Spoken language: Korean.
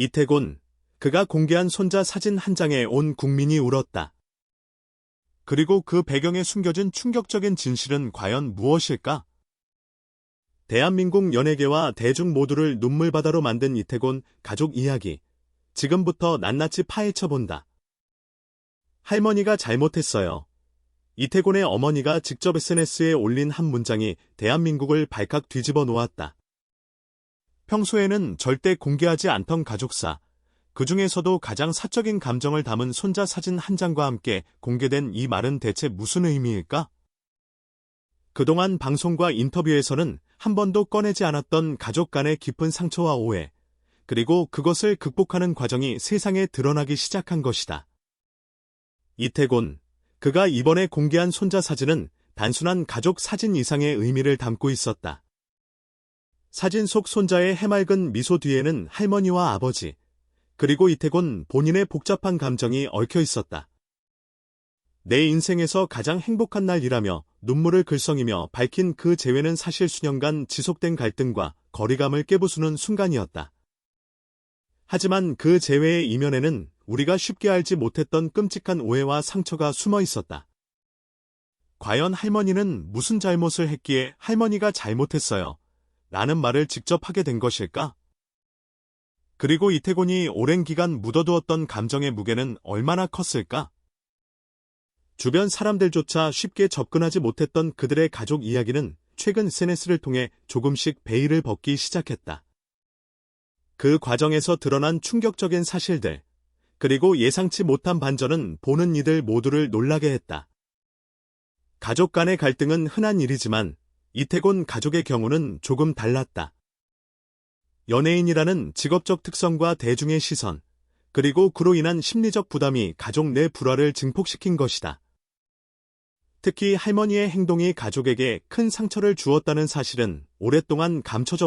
이태곤, 그가 공개한 손자 사진 한 장에 온 국민이 울었다. 그리고 그 배경에 숨겨진 충격적인 진실은 과연 무엇일까? 대한민국 연예계와 대중 모두를 눈물바다로 만든 이태곤 가족 이야기. 지금부터 낱낱이 파헤쳐본다. 할머니가 잘못했어요. 이태곤의 어머니가 직접 SNS에 올린 한 문장이 대한민국을 발칵 뒤집어 놓았다. 평소에는 절대 공개하지 않던 가족사, 그 중에서도 가장 사적인 감정을 담은 손자 사진 한 장과 함께 공개된 이 말은 대체 무슨 의미일까? 그동안 방송과 인터뷰에서는 한 번도 꺼내지 않았던 가족 간의 깊은 상처와 오해, 그리고 그것을 극복하는 과정이 세상에 드러나기 시작한 것이다. 이태곤, 그가 이번에 공개한 손자 사진은 단순한 가족 사진 이상의 의미를 담고 있었다. 사진 속 손자의 해맑은 미소 뒤에는 할머니와 아버지, 그리고 이태곤 본인의 복잡한 감정이 얽혀 있었다. 내 인생에서 가장 행복한 날이라며 눈물을 글썽이며 밝힌 그 재회는 사실 수년간 지속된 갈등과 거리감을 깨부수는 순간이었다. 하지만 그 재회의 이면에는 우리가 쉽게 알지 못했던 끔찍한 오해와 상처가 숨어 있었다. 과연 할머니는 무슨 잘못을 했기에 할머니가 잘못했어요. 라는 말을 직접 하게 된 것일까? 그리고 이태곤이 오랜 기간 묻어두었던 감정의 무게는 얼마나 컸을까? 주변 사람들조차 쉽게 접근하지 못했던 그들의 가족 이야기는 최근 SNS를 통해 조금씩 베일을 벗기 시작했다. 그 과정에서 드러난 충격적인 사실들, 그리고 예상치 못한 반전은 보는 이들 모두를 놀라게 했다. 가족 간의 갈등은 흔한 일이지만 이태곤 가족의 경우는 조금 달랐다. 연예인이라는 직업적 특성과 대중의 시선, 그리고 그로 인한 심리적 부담이 가족 내 불화를 증폭시킨 것이다. 특히 할머니의 행동이 가족에게 큰 상처를 주었다는 사실은 오랫동안 감춰져 왔다.